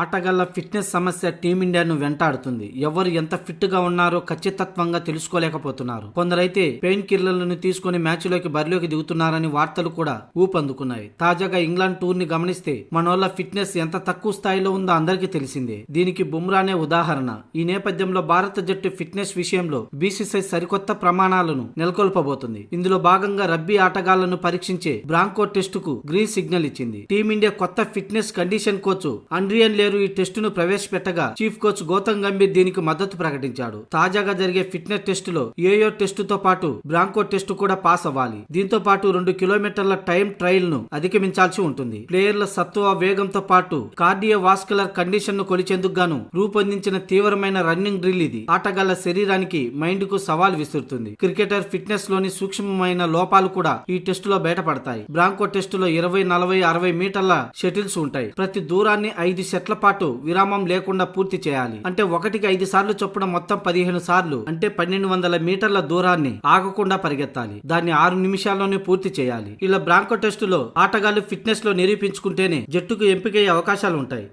ఆటగాళ్ళ fitness సమస్య టీమిండియాను వెంటాడుతుంది. ఎవరు ఎంత ఫిట్గా ఉన్నారో ఖచ్చితత్వంగా తెలుసుకోలేకపోతున్నారు. కొందరైతే పెయిన్ కిల్లర్లను తీసుకుని మ్యాచ్లోకి బరిలోకి దిగుతున్నారని వార్తలు కూడా ఊపందుకున్నాయి. తాజాగా ఇంగ్లాండ్ టూర్ని గమనిస్తే మనోళ్ళ ఫిట్నెస్ ఎంత తక్కువ స్థాయిలో ఉందో అందరికీ తెలిసిందే. దీనికి బుమ్రానే ఉదాహరణ. ఈ నేపథ్యంలో భారత జట్టు ఫిట్నెస్ విషయంలో బీసీసీఐ సరికొత్త ప్రమాణాలను నెలకొల్పబోతుంది. ఇందులో భాగంగా రబ్బీ ఆటగాళ్ళను పరీక్షించే బ్రాంకో టెస్టుకు గ్రీన్ సిగ్నల్ ఇచ్చింది. టీమిండియా కొత్త ఫిట్నెస్ కండిషన్ కోచ్ అండ్రియన్ పేరు ఈ టెస్టును ప్రవేశపెట్టగా చీఫ్ కోచ్ గౌతమ్ గంభీర్ దీనికి మద్దతు ప్రకటించాడు. తాజాగా జరిగే ఫిట్నెస్ టెస్టులో ఏయో టెస్టుతో పాటు బ్రాంకో టెస్టు కూడా పాస్ అవ్వాలి. దీంతో పాటు రెండు కిలోమీటర్ల టైం ట్రయల్ను అధిగమించాల్సి ఉంటుంది. ప్లేయర్ల సత్వ వేగంతో పాటు కార్డియో వాస్కులర్ కండిషన్ను కొలిచేందుకు గాను రూపొందించిన తీవ్రమైన రన్నింగ్ డ్రిల్ ఇది. ఆటగాళ్ళ శరీరానికి మైండ్కు సవాల్ విసురుతుంది. క్రికెటర్ ఫిట్నెస్లోని సూక్ష్మమైన లోపాలు కూడా ఈ టెస్టులో బయటపడతాయి. బ్రాంకో టెస్టులో ఇరవై నలభై అరవై మీటర్ల షటిల్స్ ఉంటాయి. ప్రతి దూరాన్ని ఐదు సెట్ల పాటు విరామం లేకుండా పూర్తి చేయాలి. అంటే ఒకటికి ఐదు సార్లు చొప్పున మొత్తం పదిహేను సార్లు అంటే పన్నెండు వందల మీటర్ల దూరాన్ని ఆగకుండా పరిగెత్తాలి. దాన్ని ఆరు నిమిషాల్లోనే పూర్తి చేయాలి. ఇలా బ్రాంకో టెస్టులో ఆటగాళ్ళు ఫిట్నెస్లో నిరూపించుకుంటేనే జట్టుకు ఎంపికయ్యే అవకాశాలు ఉంటాయి